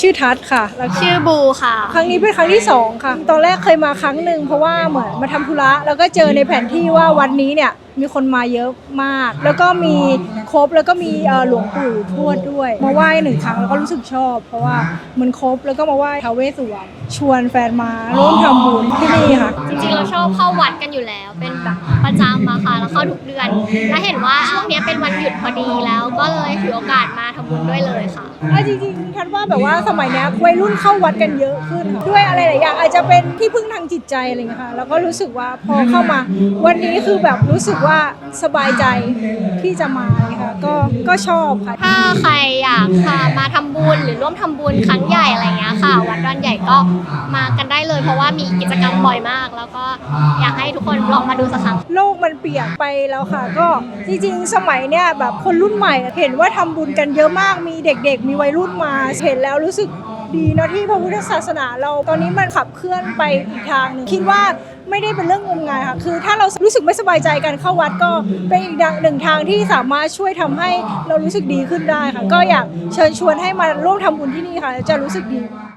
ชื่อทัศน์ค่ะแล้วก็ชื่อบูค่ะ ครั้งนี้เป็นครั้งที่สองค่ะ ตอนแรกเคยมาครั้งหนึ่งเพราะว่าเหมือนมาทำธุระ แล้วก็เจอในแผนที่ว่าวันนี้เนี่ยมีคนมาเยอะมาก แล้วก็มีครบแล้วก็มีเอ่อหลวงปู่ทวดด้วย มาไหว้หนึ่งครั้งแล้วก็รู้สึกชอบ เพราะว่ามันครบแล้วก็มาไหว้ท้าวเวสสุวรรณชวนแฟนมาร่วมทำบุญที่นี่ค่ะจ ริงๆ เราชอบเข้าวัดกันอยู่แล้ว เป็นแบบประจำมาค่ะแล้วเข้าทุกเดือน และเห็นว่าช่วงนี้เป็นวันหยุดพอดีแล้ว ก็เลยถือโอกาสมาทำบุญด้วยเลยค่ะ เอาจริงๆทันว่าแบบว่าสมัยเนี้ยวัยรุ่นเข้าวัดกันเยอะขึ้นค่ะด้วยอะไรหลายอย่างอาจจะเป็นที่พึ่งทางจิตใจอะไรอย่างเงี้ยค่ะแล้วก็รู้สึกว่าพอเข้ามา วันนี้คือแบบรู้สึกว่าสบายใจที่จะมาเลยค่ะก็ก็ชอบค่ะ ถ้าใครอยากค่ะมาทำบุญหรือร่วมทำบุญครั้งใหญ่อะไรเงี้ยค่ะ วัดดอนใหญ่ก็มากันได้เลย เพราะว่ามีกิจกรรมบ่อยมาก แล้วก็อยากให้ทุกคนลองมาดูสักครั้ง โลกมันเปลี่ยนไปแล้วค่ะ ก็จริงๆ สมัยเนี้ยแบบคนรุ่นใหม่เห็นว่าทำบุญกันเยอะมากมีเด็กๆ มีวัยรุ่นมาเห็นแล้วรู้สึกดีเนอะที่พระพุทธศาสนาเราตอนนี้มันขับเคลื่อนไปอีกทางหนึ่งคิดว่าไม่ได้เป็นเรื่องงมงายค่ะ คือถ้าเรารู้สึกไม่สบายใจกันเข้าวัดก็เป็นอีกหนึ่งทางที่สามารถช่วยทำให้เรารู้สึกดีขึ้นได้ค่ะ ก็อยากเชิญชวนให้มาร่วมทำบุญที่นี่ค่ะ จะรู้สึกดีมาก